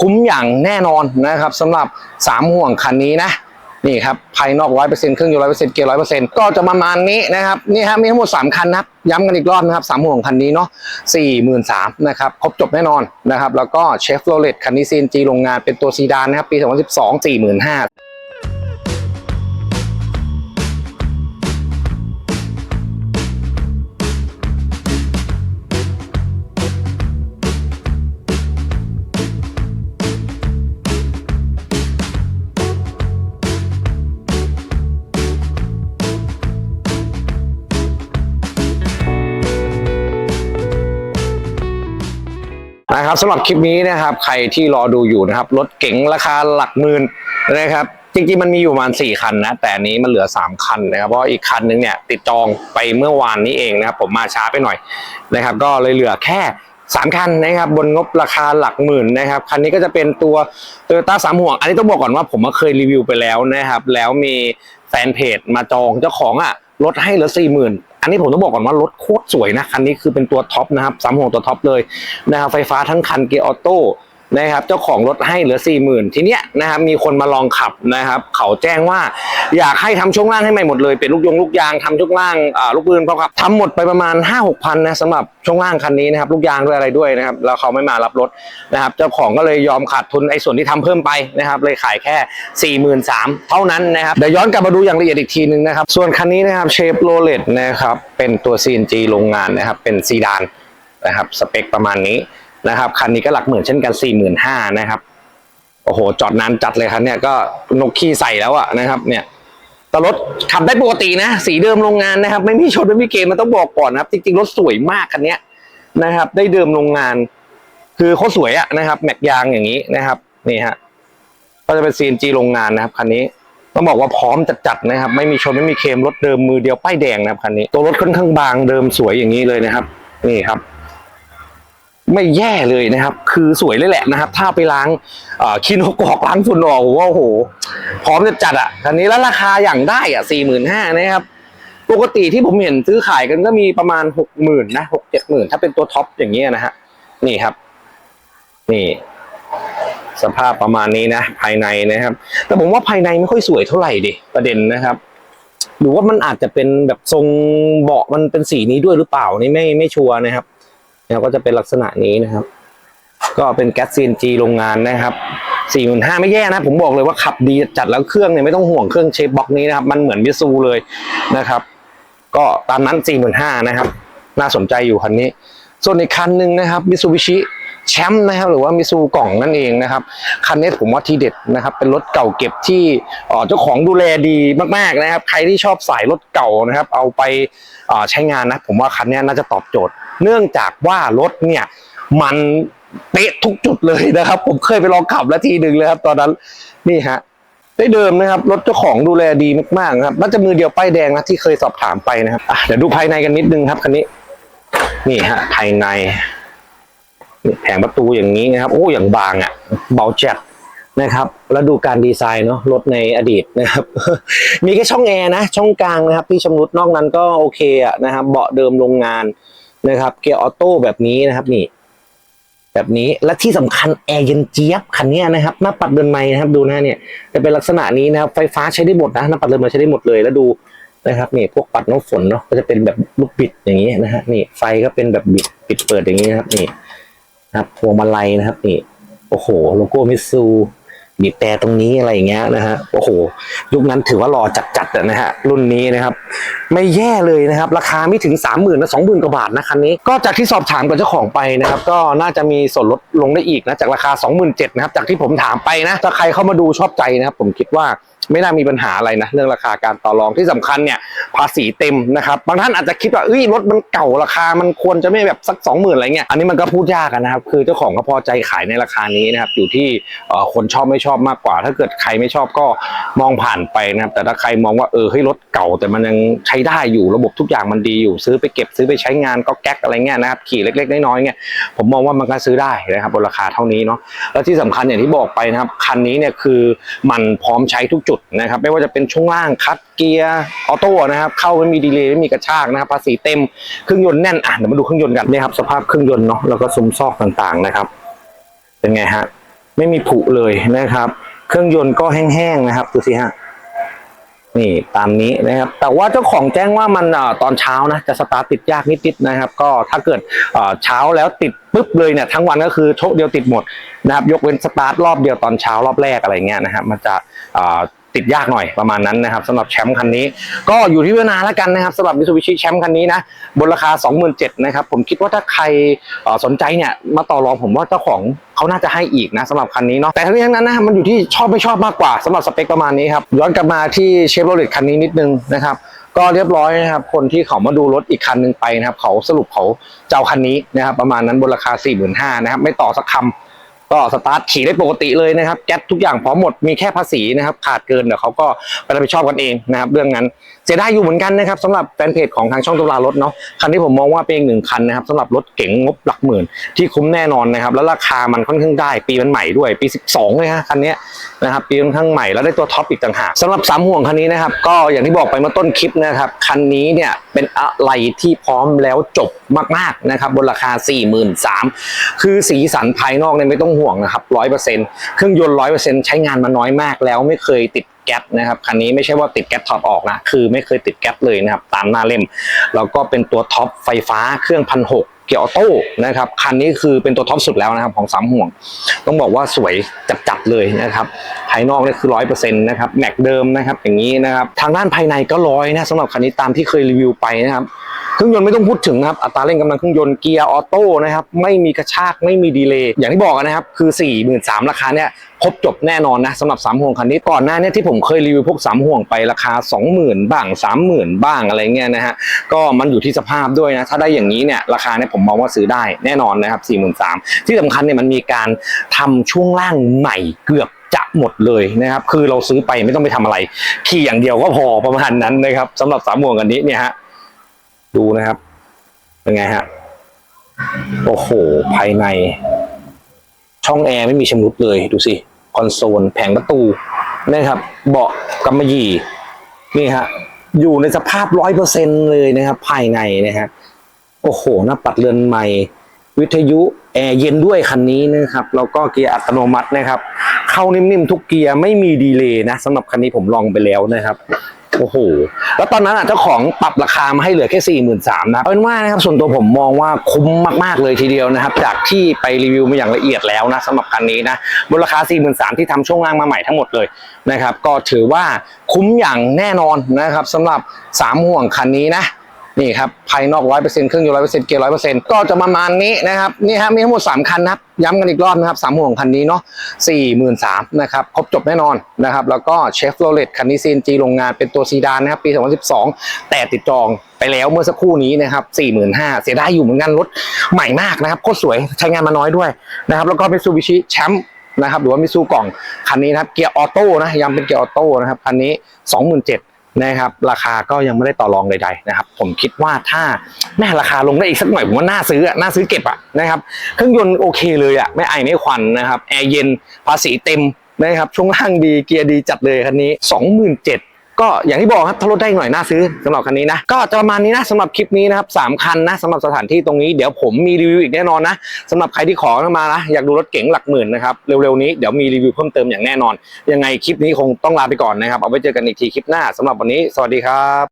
คุ้มอย่างแน่นอนนะครับสำหรับ 3 ห่วงคันนี้นะนี่ครับภายนอกร้อยเปอร์เซ็นต์เครื่องยนต์ร้อยเปอร์เซ็นต์เกียร์ร้อยเปอร์เซ็นต์ก็จะประมาณนี้นะครับนี่ฮะมีทั้งหมด3คันนะครับย้ำกันอีกรอบนะครับสามห่วงคันนี้เนาะสี่หมื่นสามนะครับครบจบแน่นอนนะครับแล้วก็เชฟโรเลตคันนี้เซนจีโรงงานเป็นตัวซีดานนะครับปี2012 45,000นะครับสำหรับคลิปนี้นะครับ ใครที่รอดูอยู่นะครับรถเก๋งราคาหลักหมื่นนะครับจริงๆมันมีอยู่ประมาณ4คันนะแต่นี้มันเหลือ 3 คันนะครับเพราะอีกคันนึงเนี่ยติดจองไปเมื่อวานนี้เองนะครับผมมาช้าไปหน่อยนะครับ ก็เลยเหลือแค่3คันนะครับบนงบราคาหลักหมื่นนะครับคันนี้ก็จะเป็นตัว t o y ยต้าสามห่วง อันนี้ต้องบอกก่อนว่าผมเคยรีวิวไปแล้วนะครับ แล้วมีแฟนเพจมาจองเจ้าของอะ ลดให้เหลือสี่หมื่นอันนี้ผมต้องบอกก่อนว่ารถโคตรสวยนะ คันนี้คือเป็นตัวท็อปนะครับสามหัวตัวท็อปเลยนะครับไฟฟ้าทั้งคันเกียร์ออโต้ นะครับเจ้าของรถให้เหลือ4 0,000ทีเนี้ยนะครับมีคนมาลองขับนะครับ เขาแจ้งว่าอยากให้ทำช่วงล่างให้ใหม่หมดเลยเป็นลูกยงลูกยางทำช่วงล่างอ่าลูกปืนเขาครับทำหมดไปประมาณ 5 6พันนะสำหรับช่วงล่างคันนี้นะครับลูกยางด้วยอะไรด้วยนะครับแล้วเขาไม่มารับรถนะครับ เจ้าของก็เลยยอมขาดทุนไอ้ส่วนที่ทำเพิ่มไปนะครับ เลยขายแค่43,000เท่านั้นนะครับเดี๋ยวย้อนกลับมาดูอย่างละเอียดอีกทีหนึ่งนะครับ ส่วนคันนี้นะครับเชฟโรเลตนะครับเป็นตัว CNG โรงงานนะครับเป็นซีดานนะครับสเปคประมาณนี้ นะครับ คันนี้ก็หลักหมื่นเช่นกัน45,000นห้านะครับ โอ้โห จอดนานจัดเลยครับเนี่ยก็นกขี้ใส่แล้วอะนะครับ เนี่ยแต่รถขับได้ปกตินะ สีเดิมโรงงานนะครับ ไม่มีชนไม่มีเกมมันต้องบอกก่อนนะครับ จริงๆ รถสวยมากคันนี้นะครับ ได้เดิมโรงงาน คือเขาสวยอะนะครับ แม็กยางอย่างนี้นะครับนี่ฮะก็จะเป็น CNG โรงงานนะครับคันนี้ต้องบอกว่าพร้อมจัดๆนะครับ ไม่มีชนไม่มีเคมรถเดิมมือเดียวป้ายแดงนะครับคันนี้ตัวรถค่อนข้างบางเดิมสวยอย่างนี้เลยนะครับ นี่ครับ ไม่แย่เลยนะครับ คือสวยเลยแหละนะครับ ถ้าไปล้างเอ่อขี้นกกอกล้างฝุ่นออกผมว่าโอ้โห พร้อมจะจัดอะคันนี้แล้วราคาอย่างได้อะสี่หมื่นห้านะครับ ปกติที่ผมเห็นซื้อขายกันก็มีประมาณหกหมื่นนะหกเจ็ดหมื่นถ้าเป็นตัวท็อปอย่างเงี้ยนะฮะนี่ครับ นี่ สภาพประมาณนี้นะ ภายในนะครับ แต่ผมว่าภายในไม่ค่อยสวยเท่าไหร่ดิประเด็นนะครับหรือว่ามันอาจจะเป็นแบบทรงเบาะมันเป็นสีนี้ด้วยหรือเปล่านี่ไม่ไม่ชัวร์นะครับ แล้วก็จะเป็นลักษณะนี้นะครับ ก็เป็นแก๊ส CNG โรงงานนะครับ4 5 0 0ไม่แย่นะ ผมบอกเลยว่าขับดีจัดแล้วเครื่องเนี่ยไม่ต้องห่วงเครื่องเชฟบ็อกนี้นะครับ มันเหมือนมิซูเลยนะครับ ก็ตามนั้น4 5 0 0 0นะครับ น่าสนใจอยู่คันนี้ ส่วนอีกคันหนึ่งนะครับมิซูบิชิแชมป์นะครับหรือว่ามิซูกล่องนั่นเองนะครับ คันนี้ผมว่าทีเด็ดนะครับ เป็นรถเก่าเก็บที่เจ้าของดูแลดีมากๆนะครับ ใครที่ชอบสายรถเก่านะครับ เอาไปใช้งานนะ ผมว่าคันนี้น่าจะตอบโจทย์ เนื่องจากว่ารถเนี่ยมันเป๊ะทุกจุดเลยนะครับ ผมเคยไปลองขับแล้วทีหนึ่งเลยครับ ตอนนั้นนี่ฮะได้เดิมนะครับรถเจ้าของดูแลดีมากๆครับน่าจะมือเดียวป้ายแดงนะที่เคยสอบถามไปนะครับเดี๋ยวดูภายในกันนิดนึงครับคันนี้ นี่ฮะภายในนี่แผงประตูอย่างนี้นะครับ โอ้อย่างบางอะ เบาแจัดนะครับ แล้วดูการดีไซน์เนาะรถในอดีตนะครับ มีแค่ช่องแอร์นะ ช่องกลางนะครับ ที่ชำรุดนอกนั้นก็โอเคอะนะครับ เบาะเดิมโรงงาน นะครับ เกียร์ออโต้แบบนี้นะครับนี่ แบบนี้และที่สำคัญแอร์เย็นเจี๊ยบคันนี้นะครับหน้าปัดเดินไม้นะครับ ดูนะเนี่ยจะเป็นลักษณะนี้นะครับ ไฟฟ้าใช้ได้หมดนะหน้าปัดเดินไม้ใช้ได้หมดเลยแล้วดูนะครับนี่พวกปัดน้ำฝนเนาะก็จะเป็นแบบลูกบิดอย่างนี้นะฮะนี่ไฟก็เป็นแบบบิดปิดเปิดอย่างนี้นะครับนี่นะครับพวงมาลัยนะครับนี่โอ้โหโลโก้มิซู บีบแต่ตรงนี้อะไรอย่างเงี้ยนะฮะโอ้โหยุคนั้นถือว่ารอจัดๆนะฮะรุ่นนี้นะครับ ไม่แย่เลยนะครับ ราคาไม่ถึง 3 0,000ื่นนะสองหมื่นกว่าบาทนะคันนี้ก็จากที่สอบถามกับเจ้าของไปนะครับ ก็น่าจะมีส่วนลดลงได้อีกนะจากราคา 27,000นะครับจากที่ผมถามไปนะถ้าใครเข้ามาดูชอบใจนะครับผมคิดว่า ไม่น่ามีปัญหาอะไรนะเรื่องราคาการต่อรองที่สำคัญเนี่ยภาษีเต็มนะครับบางท่านอาจจะคิดว่าเอ้ยรถมันเก่าราคามันควรจะไม่แบบสัก 20,000อะไรเงี้ยอันนี้มันก็พูดยากนะครับคือเจ้าของก็พอใจขายในราคานี้นะครับอยู่ที่คนชอบไม่ชอบมากกว่า ถ้าเกิดใครไม่ชอบก็มองผ่านไปนะครับแต่ถ้าใครมองว่าเออเฮ้ยรถเก่าแต่มันยังใช้ได้อยู่ระบบทุกอย่างมันดีอยู่ซื้อไปเก็บซื้อไปใช้งานก็แก๊กอะไรเงี้ยนะครับขี่เล็ก ๆ น้อยๆเงี้ยผมมองว่ามันก็ซื้อได้นะครับบนราคาเท่านี้เนาะแล้วที่สำคัญอย่างที่บอกไปนะครับคันนี้เนี่ยคือมันพร้อมใช้ทุกจุดนะครับ ไม่ว่าจะเป็นช่วงล่างคัดเกียร์ออโต้นะครับ เข้าไม่มีดีเลย์ไม่มีกระชากนะครับภาษีเต็มเครื่องยนต์แน่นอะเดี๋ยวมาดูเครื่องยนต์กันนี่ครับสภาพเครื่องยนต์เนาะแล้วก็ซุ้มซอกต่างๆนะครับ เป็นไงฮะไม่มีผุเลยนะครับ เครื่องยนต์ก็แห้งๆนะครับดูสิฮะนี่ตามนี้นะครับ แต่ว่าเจ้าของแจ้งว่ามันอ่อตอนเช้านะจะสตาร์ทติดยากนิดๆนะครับ ก็ถ้าเกิดเอ่อเช้าแล้วติดปุ๊บเลยเนี่ยทั้งวันก็คือโชคเดียวติดหมดนะครับ ยกเว้นสตาร์ทรอบเดียวตอนเช้ารอบแรกอะไรเงี้ยนะครับมันจะอ่อ ติดยากหน่อยประมาณนั้นนะครับสำหรับแชมป์คันนี้ ก็อยู่ที่เวลาแล้วกันนะครับสำหรับ Mitsubishi แชมป์คันนี้นะบนราคา 27,000นะครับผมคิดว่าถ้าใครสนใจเนี่ยมาต่อรองผมว่าเจ้าของเขาน่าจะให้อีกนะสำหรับคันนี้เนาะแต่ทั้งนี้ทั้งนั้นนะมันอยู่ที่ชอบไม่ชอบมากกว่าสำหรับสเปคประมาณนี้ครับย้อนกลับมาที่เชฟโรเลตคันนี้นิดนึงนะครับก็เรียบร้อยนะครับ คนที่เขามาดูรถอีกคันหนึ่งไปนะครับ เขาสรุปเขาเจ้าคันนี้นะครับ ประมาณนั้นบนราคา 4 5 0 0 0นะครับ ไม่ต่อสักคำ ก็สตาร์ทขี่ได้ปกติเลยนะครับแก๊สทุกอย่างพร้อมหมดมีแค่ภาษีนะครับขาดเกินเดี๋ยวเขาก็ไปรับผิดชอบกันเองนะครับเรื่องนั้นเสียดายอยู่เหมือนกันนะครับสำหรับแฟนเพจของทางช่องตุลารถเนาะคันที่ผมมองว่าเป็นอีกหนึ่งคันนะครับสำหรับรถเก๋งงบหลักหมื่น ที่คุ้มแน่นอนนะครับแล้วราคามันค่อนข้างได้ ปีมันใหม่ด้วยปี 12เลยฮะคันนี้นะครับปีค่อนข้างใหม่แล้วได้ตัวท็อปอีกต่างหากสำหรับสามห่วงคันนี้นะครับก็อย่างที่บอกไปเมื่อต้นคลิปนะครับคันนี้เนี่ยเป็นอะไรที่พร้อมแล้วจบมากๆนะครับบนราคา 43,000คือสีสันภายนอกเนี่ยไม่ต้องห่วงนะครับ100%เปอร์เซ็นต์เครื่องยนต์100%ใช้งานมาน้อยมากแล้วไม่เคยติดแก๊สนะครับคันนี้ไม่ใช่ว่าติดแก๊สถอดออกนะคือไม่เคยติดแก๊สเลยนะครับตามหน้าเล่ม แล้วก็เป็นตัวท็อปไฟฟ้าเครื่องพันหกเกียร์ออโต้นะครับคันนี้คือเป็นตัวท็อปสุดแล้วนะครับของสามห่วง ต้องบอกว่าสวยจัดๆเลยนะครับภายนอกนี่คือร้อยเปอร์เซ็นต์นะครับแม็กเดิมนะครับอย่างนี้นะครับทางด้านภายในก็ร้อยนะสำหรับคันนี้ตามที่เคยรีวิวไปนะครับ เครื่องยนต์ไม่ต้องพูดถึงนะครับอัตราเร่งกำลังเครื่องยนต์เกียร์ออโต้นะครับไม่มีกระชากไม่มีดีเลย์อย่างที่บอกนะครับคือ 4 3 0 0 0ราคาเนี่ยครบจบแน่นอนนะสำหรับ3ห่วงคันนี้ก่อนหน้าเนี้ที่ผมเคยรีวิวพวก3ห่วงไปราคา 20,000 บ้าง 30,000 บ้างอะไรเงี้ยนะฮะก็มันอยู่ที่สภาพด้วยนะถ้าได้อย่างนี้เนี่ยราคาเนี่ยผมมองว่าซื้อได้แน่นอนนะครับ43,000ที่สำคัญเนี่ยมันมีการทำช่วงล่างใหม่เกือบจะหมดเลยนะครับคือเราซื้อไปไม่ต้องไปทำอะไรขี่อย่างเดียวก็พอประมาณนั้นนะครับสำหรับสามห่วงคันนี้เนี่ยฮะ ดูนะครับ เป็นไงฮะ โอ้โห ภายใน ช่องแอร์ไม่มีชำรุดเลย ดูสิ คอนโซล แผงประตูนะครับ เบาะกำมะหยี่ นี่ฮะ อยู่ในสภาพร้อยเปอร์เซ็นเลยนะครับ ภายในนะฮะ โอ้โห หน้าปัดเรือนใหม่ วิทยุ แอร์เย็นด้วยคันนี้นะครับ แล้วก็เกียร์อัตโนมัตินะครับ เข้านิ่มๆทุกเกียร์ ไม่มีดีเลย์นะสำหรับคันนี้ผมลองไปแล้วนะครับ โอ้โห แล้วตอนนั้นอะเจ้าของปรับราคามาให้เหลือแค่สี่หมื่นสามนะ เอาเป็นว่านะครับส่วนตัวผมมองว่าคุ้มมากๆเลยทีเดียวนะครับ จากที่ไปรีวิวมาอย่างละเอียดแล้วนะสำหรับคันนี้นะบนราคา4ี่หมื่นสามที่ทำช่วงล่างมาใหม่ทั้งหมดเลยนะครับ ก็ถือว่าคุ้มอย่างแน่นอนนะครับสำหรับสามห่วงคันนี้นะ นี่ครับภายนอก100%เปอร์เซ็นต์ครื่องยนต์100%เกียร์100%ก็จะประมาณนี้นะครับนี่ฮะมีทั้งหมด3คันนะครับย้ำกันอีกรอบนะครับสามห่วงคันนี้เนาะ43,000นสามนะครับครบจบแน่นอนนะครับแล้วก็เชฟโรเลตคันนี้ CNG โรงงานเป็นตัวซีดานนะครับปี 2012 แต่ติดจองไปแล้วเมื่อสักครู่นี้นะครับ45,000เสียดายอยู่เหมือนกันรถใหม่มากนะครับโคตรสวยใช้งานมาน้อยด้วยนะครับแล้วก็เป็นซูบิชิแชมป์นะครับหรือว่ามิซูกล่องคันนี้นะครับเกียร์ออโต้นะย้ำเป็นเกียร์ออโต้นะครับคันนี้ 27,000 นะครับ ราคาก็ยังไม่ได้ต่อรองใดๆนะครับ ผมคิดว่าถ้าแม่ราคาลงได้อีกสักหน่อยผมว่าน่าซื้อน่าซื้อเก็บอะนะครับ เครื่องยนต์โอเคเลยอะไม่ไอไม่ควันนะครับแอร์เย็นภาษีเต็มนะครับช่วงล่างดีเกียร์ดีจัดเลยคันนี้ 27,000 ก็อย่างที่บอกครับถ้ารถได้หน่อยน่าซื้อสำหรับคันนี้นะก็จะประมาณนี้นะสำหรับคลิปนี้นะครับสามคันนะสำหรับสถานที่ตรงนี้เดี๋ยวผมมีรีวิวอีกแน่นอนนะสำหรับใครที่ขอเข้ามานะอยากดูรถเก๋งหลักหมื่นนะครับเร็วๆนี้เดี๋ยวมีรีวิวเพิ่มเติมอย่างแน่นอน ยังไงคลิปนี้คงต้องลาไปก่อนนะครับเอาไว้เจอกันอีกทีคลิปหน้าสำหรับวันนี้สวัสดีครับ